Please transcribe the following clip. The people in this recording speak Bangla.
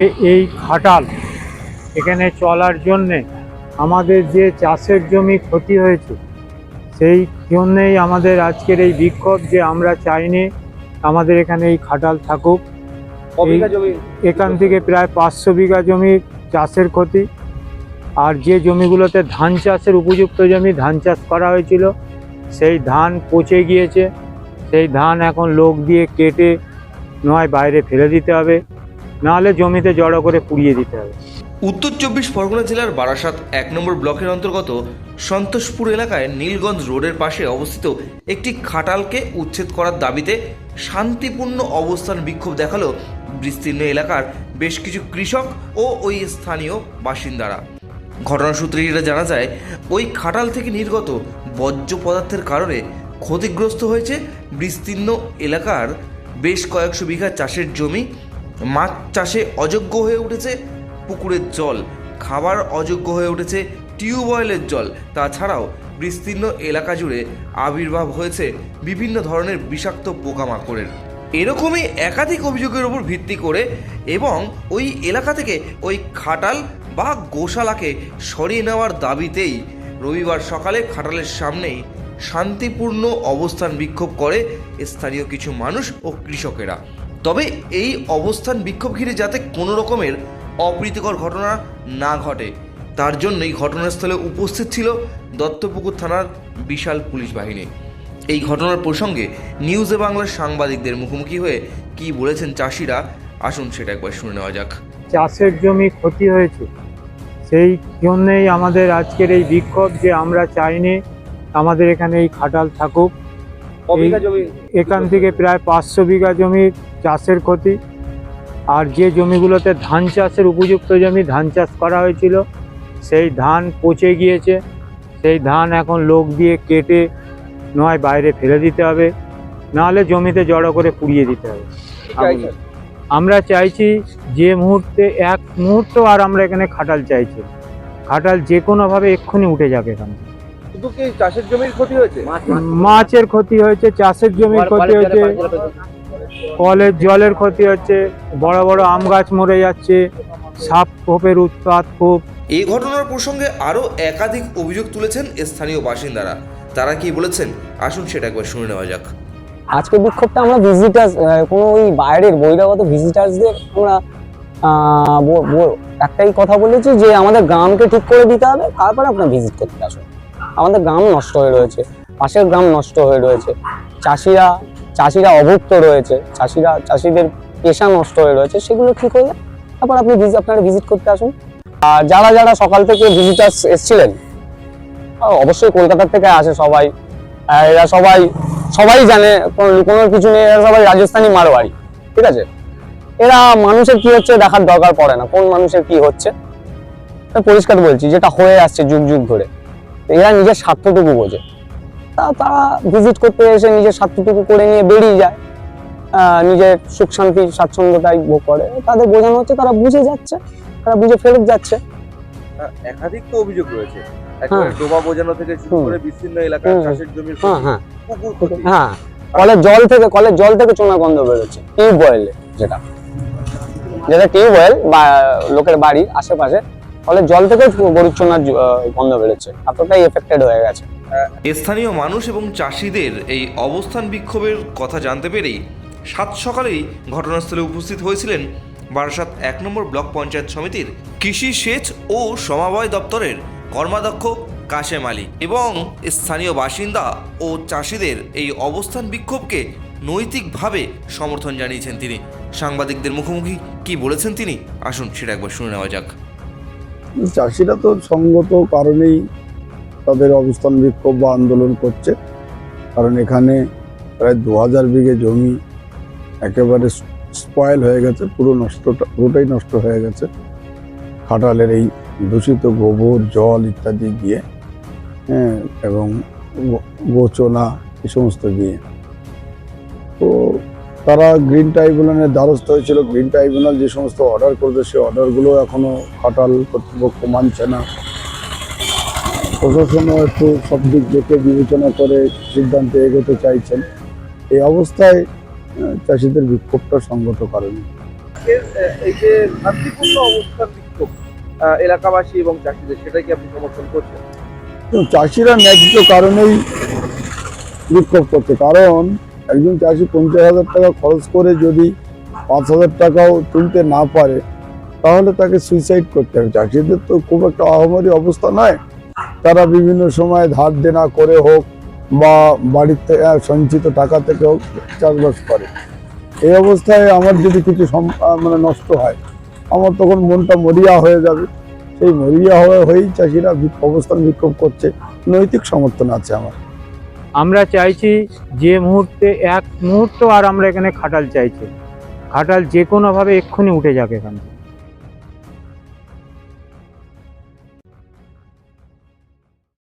এই খাটাল এখানে চলার জন্যে আমাদের যে চাষের জমি ক্ষতি হয়েছে সেই জন্যেই আমাদের আজকের এই বিক্ষোভ যে আমরা চাইনি আমাদের এখানে এই খাটাল থাকুক। এখান থেকে প্রায় পাঁচশো বিঘা জমি চাষের ক্ষতি। আর যে জমিগুলোতে ধান চাষের উপযুক্ত জমি ধান চাষ করা হয়েছিল সেই ধান পচে গিয়েছে। সেই ধান এখন লোক দিয়ে কেটে নয় বাইরে ফেলে দিতে হবে। নাহলে জমিতে জড়ো করে পুড়িয়ে দিতে হবে। উত্তর চব্বিশ পরগনা জেলার বারাসাত এক নম্বর ব্লকের অন্তর্গত সন্তোষপুর এলাকায় নীলগঞ্জ রোডের পাশে অবস্থিত একটি খাটালকে উচ্ছেদ করার দাবিতে শান্তিপূর্ণ অবস্থান বিক্ষোভ দেখাল বিস্তীর্ণ এলাকার বেশ কিছু কৃষক ও ওই স্থানীয় বাসিন্দারা। ঘটনা সূত্রে যেটা জানা যায়, ওই খাটাল থেকে নির্গত বর্জ্য পদার্থের কারণে ক্ষতিগ্রস্ত হয়েছে বিস্তীর্ণ এলাকার বেশ কয়েকশো বিঘা চাষের জমি মাছ চাষে অযোগ্য হয়ে উঠেছে পুকুরের জল, খাবার অযোগ্য হয়ে উঠেছে টিউবওয়েলের জল। তাছাড়াও বিস্তীর্ণ এলাকা জুড়ে আবির্ভাব হয়েছে বিভিন্ন ধরনের বিষাক্ত পোকামাকড়ের। এরকমই একাধিক অভিযোগের উপর ভিত্তি করে এবং ওই এলাকা থেকে ওই খাটাল বা গোশালাকে সরিয়ে নেওয়ার দাবিতেই রবিবার সকালে খাটালের সামনেই শান্তিপূর্ণ অবস্থান বিক্ষোভ করে স্থানীয় কিছু মানুষ ও কৃষকেরা। তবে এই অবস্থান বিক্ষোভ ঘিরে যাতে কোনো রকমের অপ্রীতিকর ঘটনা না ঘটে তার জন্যই ঘটনাস্থলে উপস্থিত ছিল দত্তপুকুর থানার বিশাল পুলিশ বাহিনী। এই ঘটনার প্রসঙ্গে নিউজে বাংলার সাংবাদিকদের মুখোমুখি হয়ে কি বলেছেন চাষিরা আসুন সেটা একবার শুনে নেওয়া যাক। চাষের জমি ক্ষতি হয়েছে। সেই জন্যেই আমাদের আজকের এই বিক্ষোভ যে আমরা চাইনি আমাদের এখানে এই খাটাল থাকুক। জমি? এখান থেকে প্রায় পাঁচশো বিঘা জমি চাষের ক্ষতি। আর যে জমিগুলোতে ধান চাষের উপযুক্ত জমি ধান চাষ করা হয়েছিল সেই ধান পচে গিয়েছে। সেই ধান এখন লোক দিয়ে কেটে নয় বাইরে ফেলে দিতে হবে। নাহলে জমিতে জড়ো করে পুড়িয়ে দিতে হবে। আমরা চাইছি যে মুহূর্তে এক মুহূর্ত আর আমরা এখানে খাটাল চাইছি। খাটাল যে কোনোভাবে এক্ষুনি উঠে যাবে এখানে। শুধু কি চাষের জমির ক্ষতি হয়েছে? মাছের ক্ষতি হয়েছে চাষের জমির ক্ষতি হয়েছে। কলের জলের ক্ষতি হচ্ছে বড় বড় আম গাছ মরে যাচ্ছে সাপ খোপের উৎপাত খুব। এই ঘটনার প্রসঙ্গে আরও একাধিক অভিযোগ তুলেছেন স্থানীয় বাসিন্দারা। তারা কি বলেছেন? আসুন সেটা একবার শুনে নেওয়া যাক। আজকে বিক্ষোভটা আমরা ভিজিটার্স কোনো ওই বাইরের বহিরাগত ভিজিটার্সদের আমরা একটাই কথা বলেছি যে আমাদের গ্রামকে ঠিক করে দিতে হবে তারপরে আপনার ভিজিট করতে আসুন। আমাদের গ্রাম নষ্ট হয়ে রয়েছে পাশের গ্রাম নষ্ট হয়ে রয়েছে। চাষিরা চাষিরা অভুক্ত রয়েছে, চাষিরা, চাষিদের পেশা নষ্ট হয়ে রয়েছে, সেগুলো ঠিক হয়ে যায়। তারপর আপনি আপনারা ভিজিট করতে আসুন। আর যারা যারা সকাল থেকে ভিজিটার্স এসছিলেন অবশ্যই কলকাতার থেকে আসে সবাই। এরা সবাই সবাই জানে, কোনো কিছু নেই, এরা সবাই রাজস্থানি মারোয়ারি ঠিক আছে? এরা মানুষের কি হচ্ছে দেখার দরকার পড়ে না, কোন মানুষের কি হচ্ছে? পরিষ্কার বলছি, যেটা হয়ে আসছে যুগ যুগ ধরে, এরা নিজের স্বার্থটুকু বোঝে। তা তারা ভিজিট করতে এসে নিজের স্বার্থটুকু করে নিয়ে বেরিয়ে যায়। নিজের সুখ শান্তি স্বাচ্ছন্দ্যতাই ভোগ করে। তাদের বোঝানো হচ্ছে তারা বুঝে যাচ্ছে তারা বুঝে ফেরত যাচ্ছে। একাধিক তো অভিযোগ রয়েছে। হ্যাঁ। ডোবা বোঝানো থেকে শুরু করে বিস্তীর্ণ এলাকার চাষের জমির হ্যাঁ হ্যাঁ। কলের জল থেকে কলের জল থেকে চোনা গন্ধ বেরোচ্ছে টিউবওয়েলে যেটা। যেটা টিউবওয়েল বা লোকের বাড়ির আশেপাশে কলের জল থেকে গরুর চোনার গন্ধ বেরোচ্ছে। এতটাই এফেক্টেড হয়ে গেছে। স্থানীয় মানুষ এবং চাষিদের এই অবস্থান বিক্ষোভের কথা জানতে পেরেই সাত সকালেই ঘটনাস্থলে উপস্থিত হয়েছিলেন বারাসাত এক নম্বর ব্লক পঞ্চায়েত সমিতির কৃষি সেচ ও সমবায় দপ্তরের কর্মাধ্যক্ষ কাশেম আলী এবং স্থানীয় বাসিন্দা ও চাষিদের এই অবস্থান বিক্ষোভকে নৈতিকভাবে সমর্থন জানিয়েছেন তিনি। সাংবাদিকদের মুখোমুখি কি বলেছেন তিনি? আসুন, সেটা একবার শুনে নেওয়া যাক। চাষিরা তো সঙ্গত কারণেই তাদের অবস্থান বিক্ষোভ বা আন্দোলন করছে। কারণ এখানে প্রায় দু হাজার বিঘে জমি একেবারে স্পয়েল হয়ে গেছে, পুরো নষ্টটা, পুরোটাই নষ্ট হয়ে গেছে। খাটালের এই দূষিত গোবর, জল ইত্যাদি গিয়ে হ্যাঁ এবং গোচনা এই সমস্ত গিয়ে তো তারা গ্রিন ট্রাইব্যুনালের দ্বারস্থ হয়েছিল। গ্রিন ট্রাইব্যুনাল যে সমস্ত অর্ডার করবে সেই অর্ডারগুলো এখনও খাটাল কর্তৃপক্ষ মানছে না। প্রশাসনও একটু সব দিক দেখে বিবেচনা করে সিদ্ধান্তে এগোতে চাইছেন। এই অবস্থায় চাষিদের বিক্ষোভটা সঙ্গত কারণে এই যে শান্তিপূর্ণ অবস্থান বিক্ষোভ এলাকাবাসী এবং চাষিদের সেটাই কি আপনি সমর্থন করছেন? চাষিরা ন্যায্য কারণেই বিক্ষোভ করছে। কারণ একজন চাষি পঞ্চাশ হাজার টাকা খরচ করে যদি পাঁচ হাজার টাকাও তুলতে না পারে তাহলে তাকে সুইসাইড করতে হবে। চাষিদের তো খুব একটা আহমরি অবস্থা নয়। তারা বিভিন্ন সময় ধার দেনা করে হোক বা বাড়িতে সঞ্চিত টাকা থেকে হোক চাষবাস করে। এই অবস্থায় আমার যদি কিছু মানে নষ্ট হয়, আমার তখন মনটা মরিয়া হয়ে যাবে। সেই মরিয়া হয়ে, হয়েই চাষিরা অবস্থান বিক্ষোভ করছে। নৈতিক সমর্থন আছে আমার। আমরা চাইছি যে মুহূর্তে, এক মুহূর্ত আর আমরা এখানে খাটাল চাইছি। খাটাল যে কোনোভাবে এক্ষুনি উঠে যাবে এখান